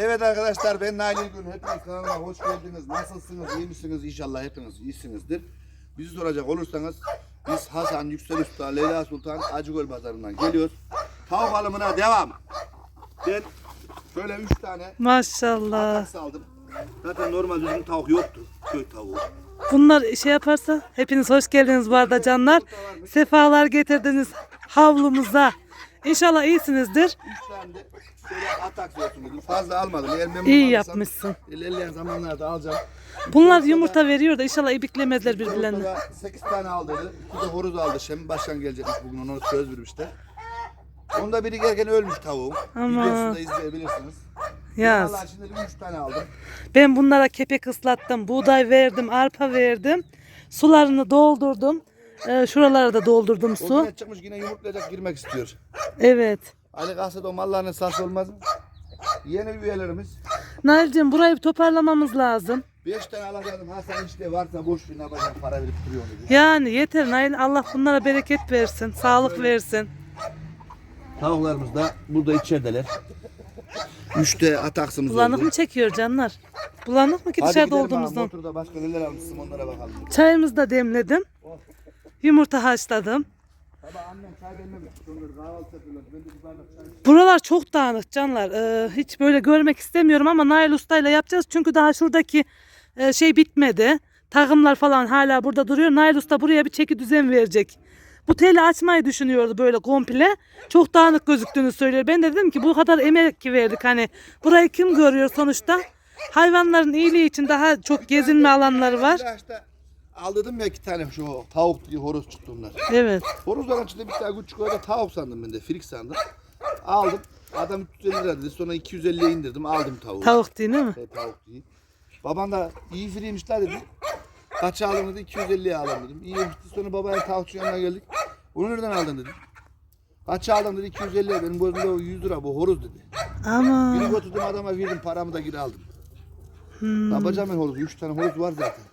Evet arkadaşlar ben Nail Gün. Hepiniz kanalıma hoş geldiniz. Nasılsınız? iyi misiniz? İnşallah hepiniz iyisinizdir. Bizi soracak olursanız biz Hasan Yüksel Usta, Leyla Sultan Acıgöl Pazarı'ndan geliyoruz. Tavuk alımına devam. Ben şöyle 3 tane Maşallah. aldım. Zaten normal düzgün tavuk yoktu. Köy tavuğu. Bunlar şey yaparsa hepiniz hoş geldiniz bu arada canlar. Sefalar getirdiniz havlumuza. İnşallah iyisinizdir. 3 tane de şöyle atak olsun dedim. Fazla almadım. Eğer memnun İyi yapmışsın. İlerleyen zamanlarda alacağım. Bunlar yumurta veriyor da inşallah ibiklemezler birbirlerini. Tavukta da 8 tane aldıydı. İki de horoz aldı. Şem başkan gelecekmiş bugün ona söz vermişler. Onda biri gelirken ölmüş tavuğum. Ama. Videosunu da izleyebilirsiniz. Yaz. Vallahi şimdi 3 tane aldım. Ben bunlara kepek ıslattım. Buğday verdim, arpa verdim. Sularını doldurdum. Ee, şuralara da doldurdum su. yine çıkmış yine yumurtlayacak girmek istiyor. Evet. Ali kalsa da o mallarının sası olmaz mı? Yeni üyelerimiz. Nail'cim burayı toparlamamız lazım. 5 tane alacaktım. Hasan işte varsa boş bir yapacağım para verip duruyor. Yani yeter Nail. Allah bunlara bereket versin. Sağlık versin. Tavuklarımız da burada içerideler. 3'te ataksımız Bulanık oldu. mı çekiyor canlar? Bulanık mı ki Hadi dışarıda gidelim abi, olduğumuzdan? Motorda başka neler almışsın onlara bakalım. Çayımızı da demledim. Yumurta haşladım. Buralar çok dağınık canlar. Ee, hiç böyle görmek istemiyorum ama Nail Usta'yla yapacağız. Çünkü daha şuradaki e, şey bitmedi. Takımlar falan hala burada duruyor. Nail Usta buraya bir çeki düzen verecek. Bu teli açmayı düşünüyordu böyle komple. Çok dağınık gözüktüğünü söylüyor. Ben de dedim ki bu kadar emek verdik hani. Burayı kim görüyor sonuçta? Hayvanların iyiliği için daha çok gezinme alanları var. Aldırdım ya iki tane şu tavuk diye horoz çıktı onlar. Evet. Horozların içinde bir tane küçük öyle tavuk sandım ben de. Filik sandım. Aldım. Adam 350 lira dedi. Sonra 250'ye indirdim. Aldım tavuğu. Tavuk değil mi? He, tavuk değil. Baban da iyi firiymişler dedi. Kaç aldın dedi. 250'ye aldım dedim. İyi demişti. Sonra babaya tavukçu yanına geldik. Onu nereden aldın dedim. Kaç aldın dedi. 250'ye. Benim gözümde o 100 lira bu horoz dedi. Ama Biri götürdüm adama verdim. Paramı da geri aldım. Hmm. Ne yapacağım ben horozu? 3 tane horoz var zaten.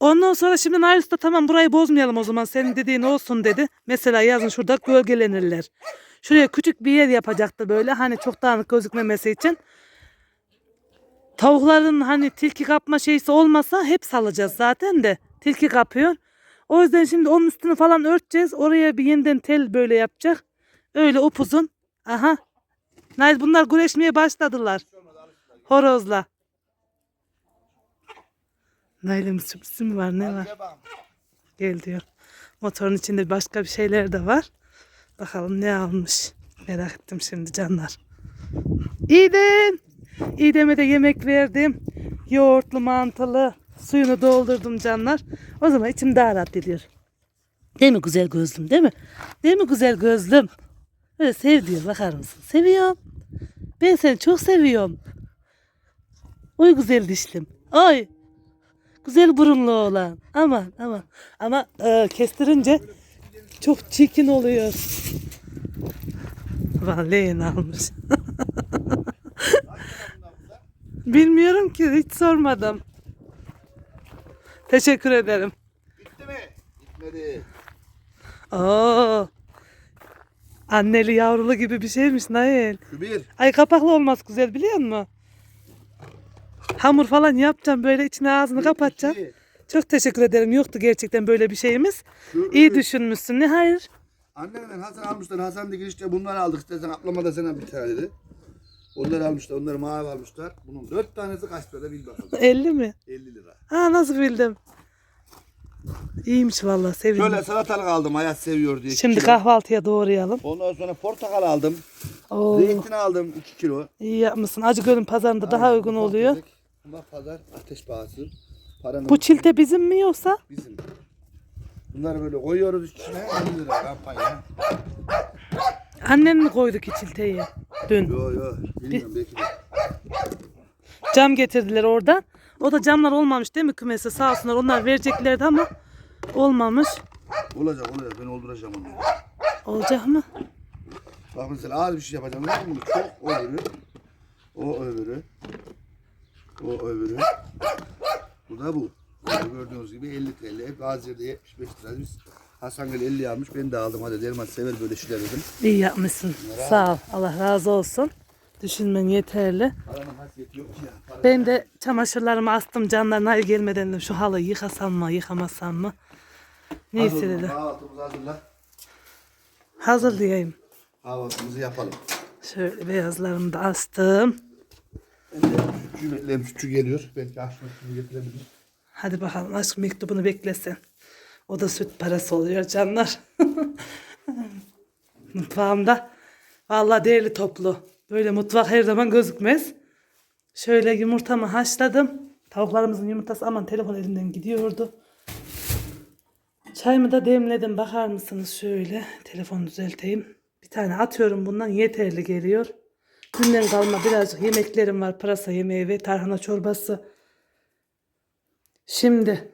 Ondan sonra şimdi Nail Usta tamam burayı bozmayalım o zaman senin dediğin olsun dedi. Mesela yazın şurada gölgelenirler. Şuraya küçük bir yer yapacaktı böyle hani çok dağınık gözükmemesi için. Tavukların hani tilki kapma şeysi olmasa hep salacağız zaten de tilki kapıyor. O yüzden şimdi onun üstünü falan örteceğiz. Oraya bir yeniden tel böyle yapacak. Öyle upuzun. Aha. Nail bunlar güreşmeye başladılar. Horozla. Nail'in sürprizi mi var ne var? Gel diyor. Motorun içinde başka bir şeyler de var. Bakalım ne almış. Merak ettim şimdi canlar. İyiden. İdem'e de yemek verdim. Yoğurtlu mantılı. Suyunu doldurdum canlar. O zaman içim daha rahat ediyor. Değil mi güzel gözlüm değil mi? Değil mi güzel gözlüm? Böyle sev diyor bakar mısın? Seviyorum. Ben seni çok seviyorum. Oy güzel dişlim. Oy. Güzel burunlu oğlan. Aman aman. Ama e, kestirince çok çirkin oluyor. Vallahi almış. Bilmiyorum ki hiç sormadım. Teşekkür ederim. Bitti mi? Bitmedi. Oo. Anneli yavrulu gibi bir şeymiş Nail. Şu bir. Ay kapaklı olmaz güzel biliyor musun? Hamur falan yapacağım böyle içine ağzını kapatacağım. iki. Çok teşekkür ederim. Yoktu gerçekten böyle bir şeyimiz. Şu İyi düşünmüşsün. Ne hayır? Annemden Hasan almışlar. Hasan dedi işte bunları aldık istersen ablama da sana bir tane dedi. Onları almışlar. Onları mavi almışlar. Bunun dört tanesi kaç para bil bakalım. 50 mi? 50 lira. Ha nasıl bildim? İyiymiş vallahi sevindim. Şöyle salatalık aldım. Hayat seviyor diye. Şimdi kilo. kahvaltıya doğrayalım. Ondan sonra portakal aldım. Oo, Zeytin aldım 2 kilo. iyi yapmışsın. Acıgöl'ün pazarında daha uygun oluyor. tefek. Ama pazar ateş pahası. Paranın Bu çilte bizim mi yoksa? bizim. Bunları böyle koyuyoruz içine 50 lira kampanya. Annen mi koydu ki çilteyi? Dün. Yo yo bilmiyorum belki de. Cam getirdiler oradan. O da camlar olmamış değil mi kümese? Sağ olsunlar onlar vereceklerdi ama olmamış. Olacak olacak ben olduracağım onu. Olacak mı? Bak mesela az bir şey yapacağım. Bunu çok o öbürü. O öbürü. O öbürü. Bu da bu. Böyle gördüğünüz gibi 50 TL. Gazi'de 75 lira. Biz Hasan Gül 50 almış. Ben de aldım. Hadi Derman sever böyle şeyler dedim. İyi yapmışsın. Sağ ol. Allah razı olsun. Düşünmen yeterli. Paranın hasiyeti yok ki ya. Para- Ben de çamaşırlarımı astım canlar Nail gelmeden dedim şu halıyı yıkasam mı yıkamasam mı. Neyse Hazır dedi. Kahvaltımızı hazırla. Hazırlayayım. Kahvaltımızı yapalım. Şöyle beyazlarımı da astım. Sütçü bekleyelim. Sütçü geliyor. Belki açmak için getirebilir. Hadi bakalım aşk mektubunu beklesin. O da süt parası oluyor canlar. Mutfağımda vallahi değerli toplu. Böyle mutfak her zaman gözükmez. Şöyle yumurtamı haşladım. Tavuklarımızın yumurtası aman telefon elinden gidiyordu. Çayımı da demledim. Bakar mısınız şöyle. Telefonu düzelteyim. Bir tane atıyorum bundan yeterli geliyor. Dünden kalma birazcık yemeklerim var. Pırasa yemeği ve tarhana çorbası. Şimdi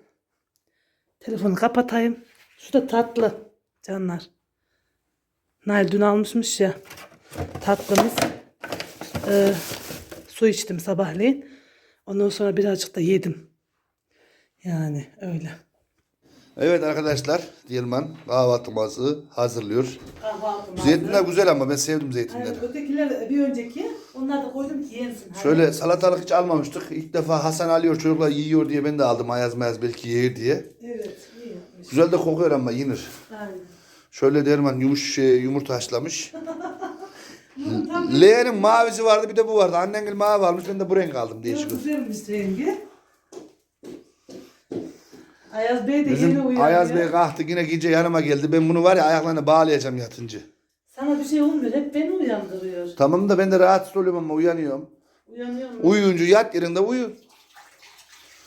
telefonu kapatayım. Şu da tatlı canlar. Nail dün almışmış ya tatlımız. Ee, su içtim sabahleyin. Ondan sonra birazcık da yedim. Yani öyle. Evet arkadaşlar. Dilman kahvaltımızı hazırlıyor. Kahvaltım Zeytinler güzel ama ben sevdim zeytinleri. Evet, ötekiler bir önceki. Onlar da koydum ki yensin. Şöyle salatalık hiç almamıştık. İlk defa Hasan alıyor çocuklar yiyor diye ben de aldım. Ayaz mayaz belki yer diye. Evet, iyi yapmış. Güzel de kokuyor ama yenir. Aynen. Şöyle derman yumuş şey, yumurta haşlamış. Leğenin mavisi vardı bir de bu vardı. Annengil mavi almış ben de bu renk aldım değişik. Güzelmiş rengi. Ayaz Bey de yeni Bizim uyanıyor. Ayaz Bey kalktı yine gece yanıma geldi. Ben bunu var ya ayaklarına bağlayacağım yatınca. Sana bir şey olmuyor. Hep beni uyandırıyor. Tamam da ben de rahatsız oluyorum ama uyanıyorum. Uyanıyor mu? Uyuyunca yat yerinde uyu.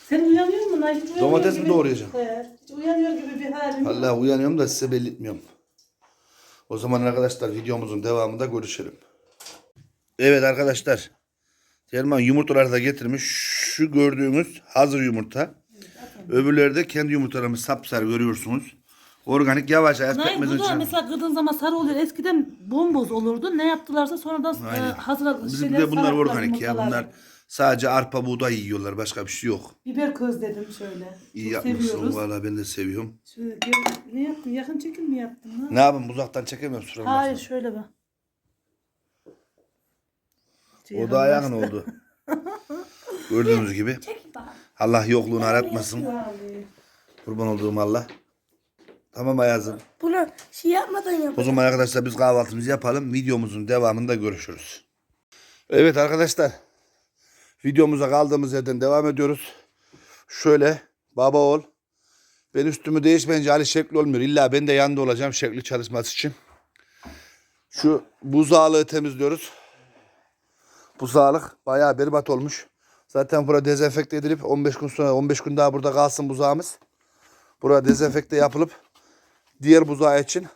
Sen uyanıyor musun? Ay, hiç uyanıyor Domates mi gibi- doğrayacağım? He, Hiç uyanıyor gibi bir halim yok. Vallahi uyanıyorum da size belli etmiyorum. O zaman arkadaşlar videomuzun devamında görüşelim. Evet arkadaşlar. Selman yumurtaları da getirmiş. Şu gördüğünüz hazır yumurta. Öbürleri de kendi yumurtalarımız sapsarı görüyorsunuz. Organik yavaş yavaş Hayır pekmezin bu da içine. mesela kırdığın zaman sarı oluyor. Eskiden bomboz olurdu. Ne yaptılarsa sonradan e, Aynen. hazır Bizim de bunlar sararttılar, organik ya. Bunlar sadece arpa buğday yiyorlar. Başka bir şey yok. Biber közledim şöyle. İyi Çok yapmışsın. seviyoruz. Valla ben de seviyorum. Şöyle ne yaptın? Yakın çekim mi yaptın? lan? Ne yapayım uzaktan çekemiyorum. Hayır şöyle bak. O da ayağın oldu. Gördüğünüz gibi. Allah yokluğunu aratmasın. Kurban olduğum Allah. Tamam Ayaz'ım. Bunu şey yapmadan yap. O zaman arkadaşlar biz kahvaltımızı yapalım. Videomuzun devamında görüşürüz. Evet arkadaşlar. Videomuza kaldığımız yerden devam ediyoruz. Şöyle baba ol. Ben üstümü değişmeyince Ali şekli olmuyor. İlla ben de yanında olacağım şekli çalışması için. Şu buzağlığı temizliyoruz. Buzağlık bayağı berbat olmuş. Zaten burada dezenfekte edilip 15 gün sonra 15 gün daha burada kalsın buzağımız. Burada dezenfekte yapılıp diğer buzağı için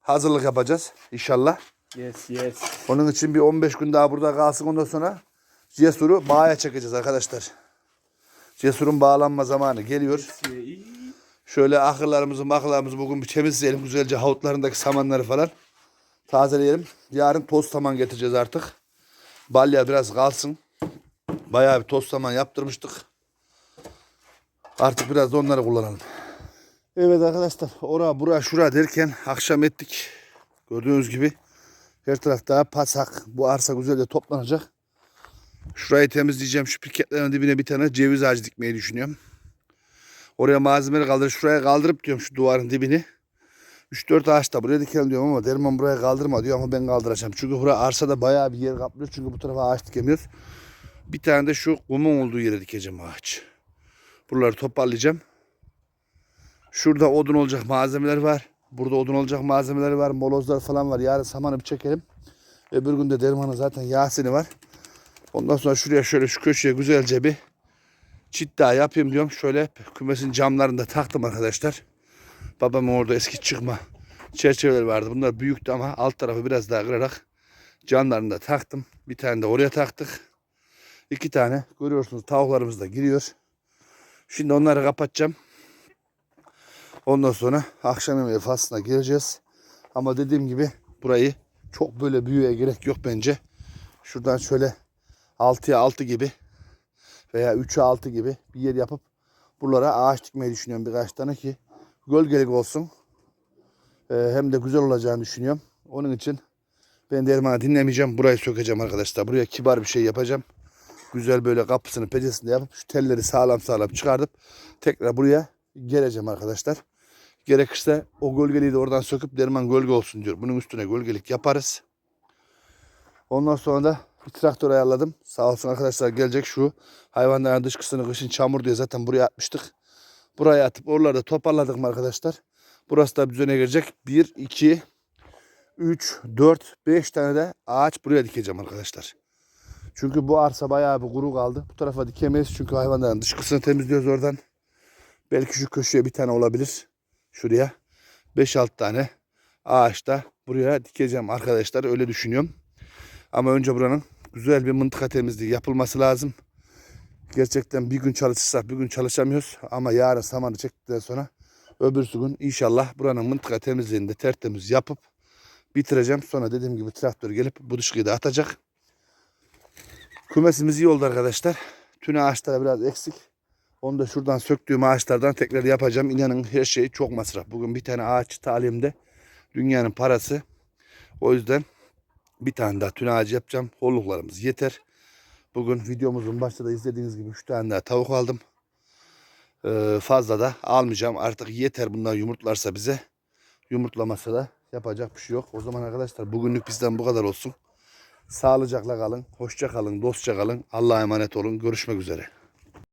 hazırlık yapacağız inşallah. Yes, yes. Onun için bir 15 gün daha burada kalsın ondan sonra Cesur'u bağa çekeceğiz arkadaşlar. Cesur'un bağlanma zamanı geliyor. Şöyle ahırlarımızı maklarımızı bugün bir temizleyelim. Güzelce havutlarındaki samanları falan tazeleyelim. Yarın toz saman getireceğiz artık. Balya biraz kalsın. Bayağı bir toz saman yaptırmıştık. Artık biraz da onları kullanalım. Evet arkadaşlar ora bura şura derken akşam ettik. Gördüğünüz gibi her taraf daha pasak. Bu arsa güzelce toplanacak. Şurayı temizleyeceğim. Şu piketlerin dibine bir tane ceviz ağacı dikmeyi düşünüyorum. Oraya malzemeleri kaldırıp şuraya kaldırıp diyorum şu duvarın dibini. 3-4 ağaç da buraya dikelim diyorum ama Derman buraya kaldırma diyor ama ben kaldıracağım. Çünkü buraya arsada bayağı bir yer kaplıyor. Çünkü bu tarafa ağaç dikemiyoruz. Bir tane de şu kumun olduğu yere dikeceğim ağaç. Buraları toparlayacağım. Şurada odun olacak malzemeler var. Burada odun olacak malzemeler var. Molozlar falan var. Yarın samanı bir çekelim. Öbür gün de dermanın zaten yasini var. Ondan sonra şuraya şöyle şu köşeye güzelce bir çit daha yapayım diyorum. Şöyle kümesin camlarını da taktım arkadaşlar. Babamın orada eski çıkma çerçeveler vardı. Bunlar büyüktü ama alt tarafı biraz daha kırarak camlarını da taktım. Bir tane de oraya taktık. İki tane görüyorsunuz tavuklarımız da giriyor. Şimdi onları kapatacağım. Ondan sonra akşam yemeği faslına gireceğiz. Ama dediğim gibi burayı çok böyle büyüye gerek yok bence. Şuradan şöyle 6'ya 6 gibi veya 3'e 6 gibi bir yer yapıp buralara ağaç dikmeyi düşünüyorum birkaç tane ki gölgelik olsun. Ee, hem de güzel olacağını düşünüyorum. Onun için Ben de Erman'ı dinlemeyeceğim. Burayı sökeceğim arkadaşlar. Buraya kibar bir şey yapacağım. Güzel böyle kapısını pecesini yapıp şu telleri sağlam sağlam çıkartıp tekrar buraya geleceğim arkadaşlar. Gerekirse o gölgeliği de oradan söküp derman gölge olsun diyor. Bunun üstüne gölgelik yaparız. Ondan sonra da bir traktör ayarladım. Sağ olsun arkadaşlar gelecek şu hayvanların dışkısını kışın çamur diye zaten buraya atmıştık. Buraya atıp oraları da toparladık mı arkadaşlar? Burası da düzene girecek. 1, 2, 3, 4, 5 tane de ağaç buraya dikeceğim arkadaşlar. Çünkü bu arsa bayağı bir kuru kaldı. Bu tarafa dikemeyiz çünkü hayvanların dışkısını temizliyoruz oradan. Belki şu köşeye bir tane olabilir. Şuraya 5-6 tane ağaç da buraya dikeceğim arkadaşlar. Öyle düşünüyorum. Ama önce buranın güzel bir mıntıka temizliği yapılması lazım. Gerçekten bir gün çalışırsak bir gün çalışamıyoruz. Ama yarın samanı çektikten sonra öbürsü gün inşallah buranın mıntıka temizliğini de tertemiz yapıp bitireceğim. Sonra dediğim gibi traktör gelip bu dışkıyı da atacak. Kümesimiz iyi oldu arkadaşlar. Tüne ağaçları biraz eksik. Onu da şuradan söktüğüm ağaçlardan tekrar yapacağım. İnanın her şey çok masraf. Bugün bir tane ağaç talimde dünyanın parası. O yüzden bir tane daha tüne ağacı yapacağım. Holluklarımız yeter. Bugün videomuzun başta da izlediğiniz gibi 3 tane daha tavuk aldım. Ee, fazla da almayacağım. Artık yeter bunlar yumurtlarsa bize. Yumurtlamasa da yapacak bir şey yok. O zaman arkadaşlar bugünlük bizden bu kadar olsun. Sağlıcakla kalın, hoşça kalın, dostça kalın. Allah'a emanet olun. Görüşmek üzere.